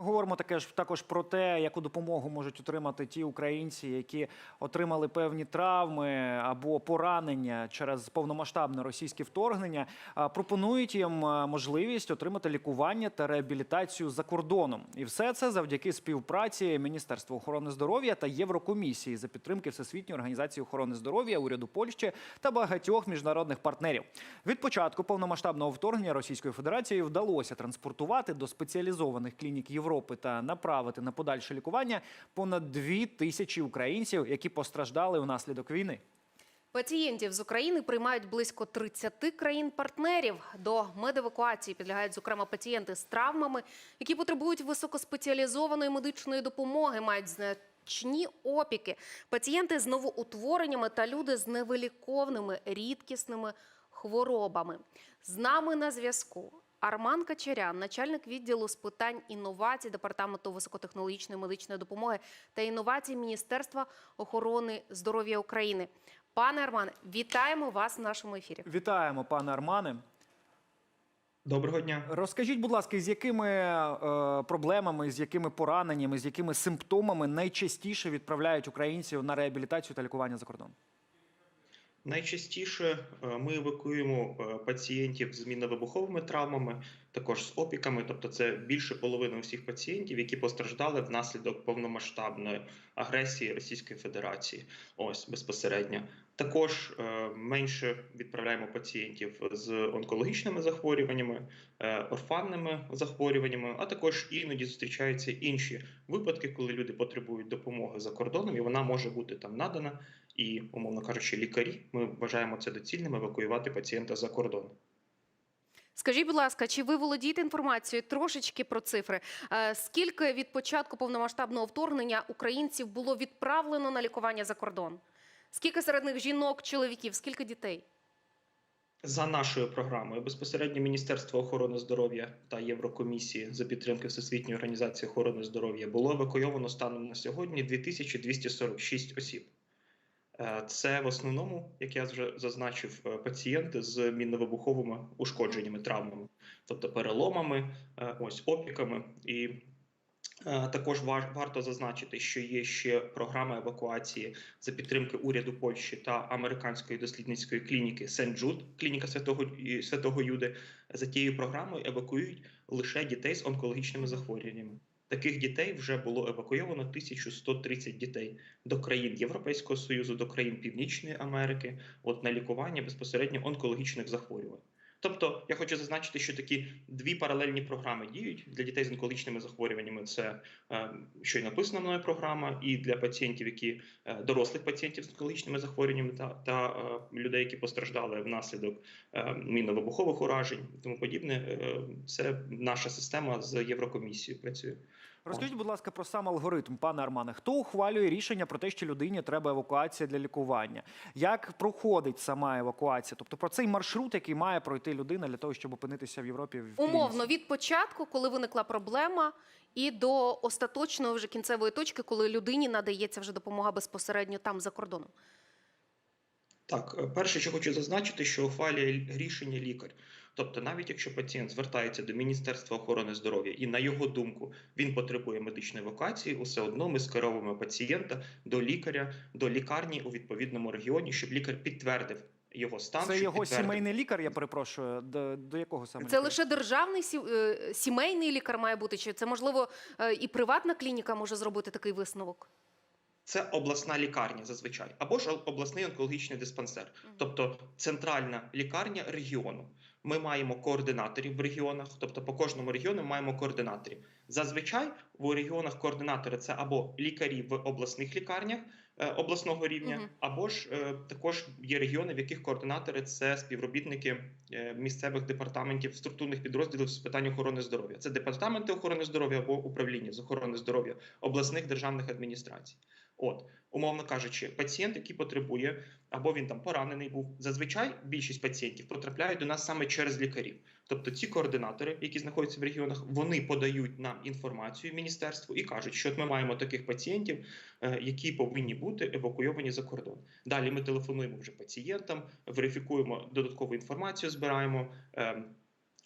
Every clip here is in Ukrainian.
Говоримо таке ж також про те, яку допомогу можуть отримати ті українці, які отримали певні травми або поранення через повномасштабне російське вторгнення. Пропонують їм можливість отримати лікування та реабілітацію за кордоном, і все це завдяки співпраці Міністерства охорони здоров'я та Єврокомісії за підтримки Всесвітньої організації охорони здоров'я, уряду Польщі та багатьох міжнародних партнерів. Від початку повномасштабного вторгнення Російської Федерації вдалося транспортувати до спеціалізованих клінік Європи та направити на подальше лікування понад дві тисячі українців, які постраждали внаслідок війни. Пацієнтів з України приймають близько 30 країн-партнерів. До медевакуації підлягають, зокрема, пацієнти з травмами, які потребують високоспеціалізованої медичної допомоги, мають значні опіки, пацієнти з новоутвореннями та люди з невиліковними рідкісними хворобами. З нами на зв'язку. Арман Качерян, начальник відділу з питань інновацій Департаменту високотехнологічної медичної допомоги та інновацій Міністерства охорони здоров'я України. Пане Армане, вітаємо вас в нашому ефірі. Вітаємо, пане Армане. Доброго дня. Розкажіть, будь ласка, з якими е, проблемами, з якими пораненнями, з якими симптомами найчастіше відправляють українців на реабілітацію та лікування за кордон? Найчастіше е, ми евакуюємо е, пацієнтів з мінно-вибуховими травмами, також з опіками, тобто це більше половини усіх пацієнтів, які постраждали внаслідок повномасштабної агресії Російської Федерації. Ось безпосередньо. Також е, менше відправляємо пацієнтів з онкологічними захворюваннями, орфанними захворюваннями, а також іноді зустрічаються інші випадки, коли люди потребують допомоги за кордоном, і вона може бути там надана. І, умовно кажучи, лікарі ми вважаємо це доцільним евакуювати пацієнта за кордон. Скажіть, будь ласка, чи ви володієте інформацією трошечки про цифри? Е, Скільки від початку повномасштабного вторгнення українців було відправлено на лікування за кордон? Скільки серед них жінок, чоловіків, скільки дітей? За нашою програмою безпосередньо Міністерство охорони здоров'я та Єврокомісії за підтримки Всесвітньої організації охорони здоров'я було евакуйовано станом на сьогодні 2246 осіб. Е, Це в основному, як я вже зазначив, е, пацієнти з мінно-вибуховими ушкодженнями, травмами, тобто переломами, е, ось опіками. І також ва- варто зазначити, що є ще програма евакуації за підтримки уряду Польщі та американської дослідницької клініки Сен-Джуд, клініка святого святого Юди. За тією програмою евакуюють лише дітей з онкологічними захворюваннями. Таких дітей вже було евакуйовано 1130 дітей до країн Європейського союзу, до країн Північної Америки, от на лікування безпосередньо онкологічних захворювань. Тобто, я хочу зазначити, що такі дві паралельні програми діють для дітей з онкологічними захворюваннями. Це е, що й написана мною програма, і для пацієнтів, які е, дорослих пацієнтів з онкологічними захворюваннями та, та е, людей, які постраждали внаслідок е, мінно-вибухових уражень тому подібне. Е, це наша система з Єврокомісією працює. Розкажіть, будь ласка, про сам алгоритм, пане Армане. Хто ухвалює рішення про те, що людині треба евакуація для лікування? Як проходить сама евакуація? Тобто про цей маршрут, який має пройти людина для того, щоб опинитися в Європі в Умовно, від початку, коли виникла проблема, і до остаточної вже кінцевої точки, коли людині надається вже допомога безпосередньо там за кордоном. Так, е, перше, що хочу зазначити, що ухвалює рішення лікар. Тобто, навіть якщо пацієнт звертається до Міністерства охорони здоров'я і на його думку він потребує медичної евакуації, усе одно ми скеровуємо пацієнта до лікаря, до лікарні у відповідному регіоні, щоб лікар підтвердив його стан. Це його підтвердив- сімейний лікар, я перепрошую. До, до якого саме Це лікаря? лише державний сі- е, сімейний лікар має бути, чи це можливо е, і приватна клініка може зробити такий висновок? Це обласна лікарня зазвичай, або ж обласний онкологічний диспансер, тобто центральна лікарня регіону. Ми маємо координаторів в регіонах, тобто по кожному регіону ми маємо координаторів. Зазвичай в регіонах координатори це або лікарі в обласних лікарнях е, обласного рівня, або ж е, також є регіони, в яких координатори це співробітники е, місцевих департаментів структурних підрозділів з питань охорони здоров'я. Це департаменти охорони здоров'я або управління з охорони здоров'я обласних державних адміністрацій. От, умовно кажучи, пацієнт, який потребує, або він там поранений був. Зазвичай більшість пацієнтів потрапляють до нас саме через лікарів. Тобто ці координатори, які знаходяться в регіонах, вони подають нам інформацію міністерству і кажуть, що от ми маємо таких пацієнтів, е, які повинні бути евакуйовані за кордон. Далі ми телефонуємо вже пацієнтам, верифікуємо додаткову інформацію, збираємо.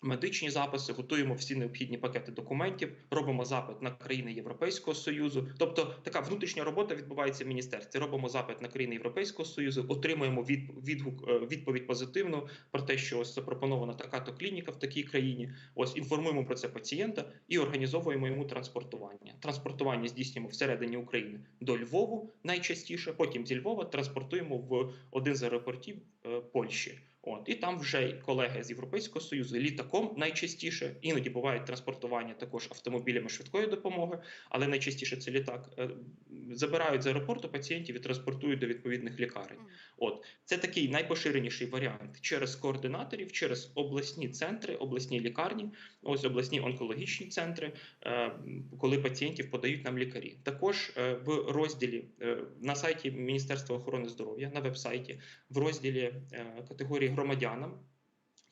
Медичні записи, готуємо всі необхідні пакети документів, робимо запит на країни Європейського союзу. Тобто така внутрішня робота відбувається в міністерстві. Робимо запит на країни Європейського союзу, отримуємо від, відгук, е, відповідь позитивну про те, що ось запропонована така то клініка в такій країні. Ось інформуємо про це пацієнта і організовуємо йому транспортування. Транспортування здійснюємо всередині України до Львову найчастіше. Потім зі Львова транспортуємо в один з аеропортів е, Польщі. От і там вже колеги з Європейського союзу літаком найчастіше іноді бувають транспортування також автомобілями швидкої допомоги, але найчастіше це літак. е, Забирають з аеропорту пацієнтів і транспортують до відповідних лікарень. От це такий найпоширеніший варіант через координаторів, через обласні центри, обласні лікарні, ось обласні онкологічні центри, е, коли пацієнтів подають нам лікарі. Також е, в розділі на сайті Міністерства охорони здоров'я на вебсайті, в розділі категорії громадянам.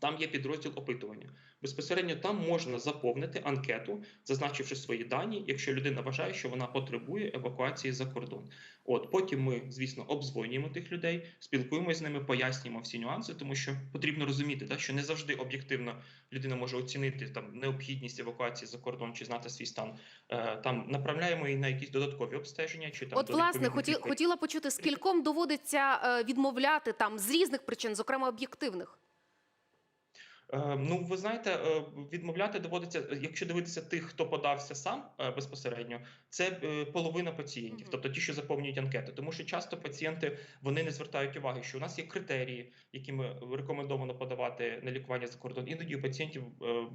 Там є підрозділ опитування. Безпосередньо там можна заповнити анкету, зазначивши свої дані, якщо людина вважає, що вона потребує евакуації за кордон. От потім ми, звісно, обдзвонюємо тих людей, спілкуємося з ними, пояснюємо всі нюанси, тому що потрібно розуміти, да, що не завжди об'єктивно людина може оцінити там необхідність евакуації за кордон чи знати свій стан. Е, там направляємо її на якісь додаткові обстеження, чи там От, власне, хоті, хотіла почути, скільком доводиться е, відмовляти там з різних причин, зокрема об'єктивних. Е, Ну, ви знаєте, е, відмовляти доводиться, е, якщо дивитися тих, хто подався сам безпосередньо, це половина пацієнтів, тобто ті, що заповнюють анкети. Тому що часто пацієнти вони не звертають уваги, що у нас є критерії, якими рекомендовано подавати на лікування за кордон. Іноді у пацієнтів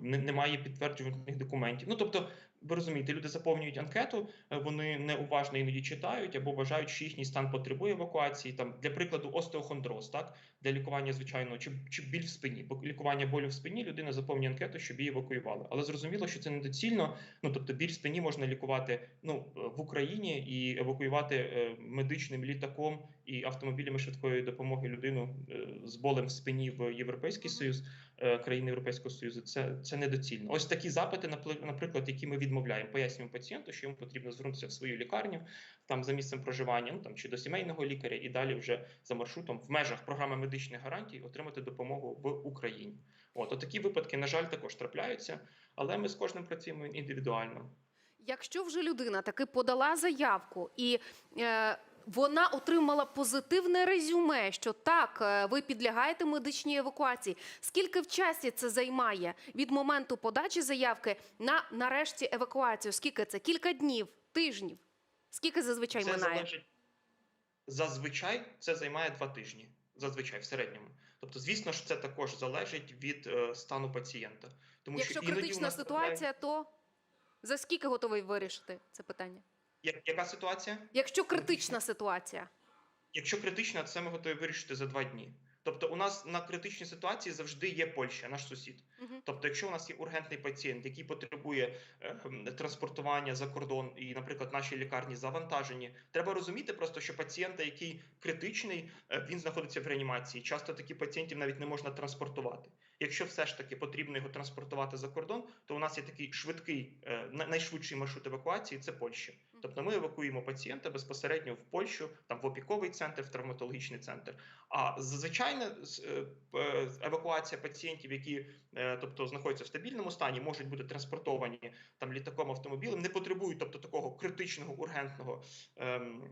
немає підтверджувальних документів. Ну тобто, ви розумієте, люди заповнюють анкету, е, вони неуважно іноді читають або вважають, що їхній стан потребує евакуації. Там для прикладу, остеохондроз, так для лікування звичайно, чи, чи біль в спині. Бо лікування болю в спині людина заповнює анкету, щоб її евакуювали. Але зрозуміло, що це недоцільно. Ну тобто, біль в спині можна лікувати ну е, в Україні і евакуювати е, медичним літаком і автомобілями швидкої допомоги людину з болем в спині в Європейський Союз, країни Європейського Союзу. Це, це недоцільно. Ось такі запити, наприклад, які ми відмовляємо, пояснюємо пацієнту, що йому потрібно звернутися в свою лікарню там за місцем проживання, ну там чи до сімейного лікаря, і далі вже за маршрутом в межах програми медичних гарантій отримати допомогу в Україні. От, такі випадки, на жаль, також трапляються, але ми з кожним працюємо індивідуально. Якщо вже людина таки подала заявку і е, вона отримала позитивне резюме, що так, е, ви підлягаєте медичній евакуації. Скільки в часі це займає від моменту подачі заявки на нарешті евакуацію? Скільки це? Кілька днів, тижнів? Скільки зазвичай Це минає? залежить зазвичай це займає два тижні. Зазвичай в середньому. Тобто, звісно ж, це також залежить від е, стану пацієнта. Тому Якщо що у критична ситуація, то за скільки готовий вирішити це питання? Я- яка ситуація? Якщо критична ситуація, Якщо критична, це ми готові вирішити за два дні. Тобто, у нас на критичній ситуації завжди є Польща, наш сусід. Мгм. Тобто, якщо у нас є ургентний пацієнт, який потребує е, транспортування за кордон, і, наприклад, наші лікарні завантажені, треба розуміти просто, що пацієнта, який критичний, е, він знаходиться в реанімації. Часто таких пацієнтів навіть не можна транспортувати. Якщо все ж таки потрібно його транспортувати за кордон, то у нас є такий швидкий, е, найшвидший маршрут евакуації це Польща. Тобто ми евакуємо пацієнта безпосередньо в Польщу, там в опіковий центр, в травматологічний центр. А зазвичайна з- е, е, евакуація пацієнтів, які е, тобто знаходяться в стабільному стані, можуть бути транспортовані там літаком, автомобілем, не потребують тобто такого критичного ургентного. ем,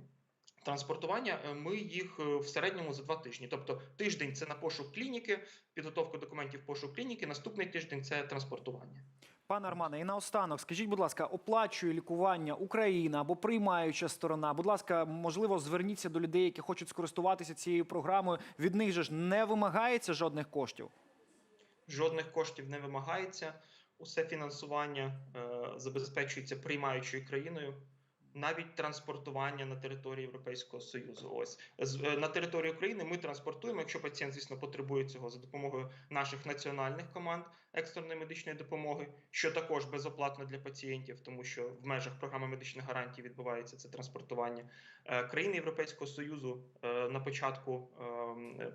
Транспортування е, ми їх е, в середньому за два тижні. Тобто тиждень це на пошук клініки, підготовка документів пошук клініки. Наступний тиждень це транспортування. Пане Армане, і наостанок, скажіть, будь ласка, оплачує лікування Україна або приймаюча сторона? Будь ласка, можливо, зверніться до людей, які хочуть скористуватися цією програмою. Від них же ж не вимагається жодних коштів. Жодних коштів не вимагається. Усе фінансування е, забезпечується приймаючою країною. Навіть транспортування на території Європейського Союзу. Ось е, на території України ми транспортуємо, якщо пацієнт, звісно, потребує цього за допомогою наших національних команд екстреної медичної допомоги, що також безоплатно для пацієнтів, тому що в межах програми медичних гарантій відбувається це транспортування. Е, Країни Європейського Союзу е, на початку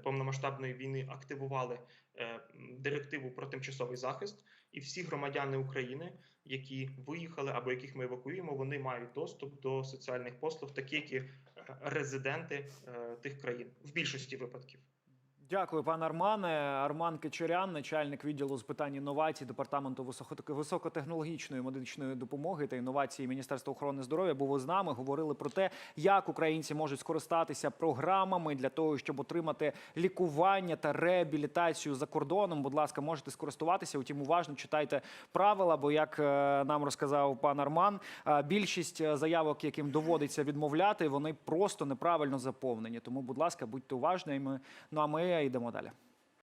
повномасштабної війни активували е, директиву про тимчасовий захист, і всі громадяни України, які виїхали або яких ми евакуюємо, вони мають доступ до соціальних послуг, такі як і е, резиденти е, тих країн в більшості випадків. Дякую, пане Армане. Арман Кичерян, начальник відділу з питань інновацій департаменту високотехнологічної медичної допомоги та інновації Міністерства охорони здоров'я. Був з нами. Говорили про те, як українці можуть скористатися програмами для того, щоб отримати лікування та реабілітацію за кордоном. Будь ласка, можете скористуватися. Утім, уважно читайте правила. Бо як е, нам розказав пан Арман, е, більшість е, заявок, яким доводиться відмовляти, вони просто неправильно заповнені. Тому, будь ласка, будьте уважними. Ну а ми ideea e de modale.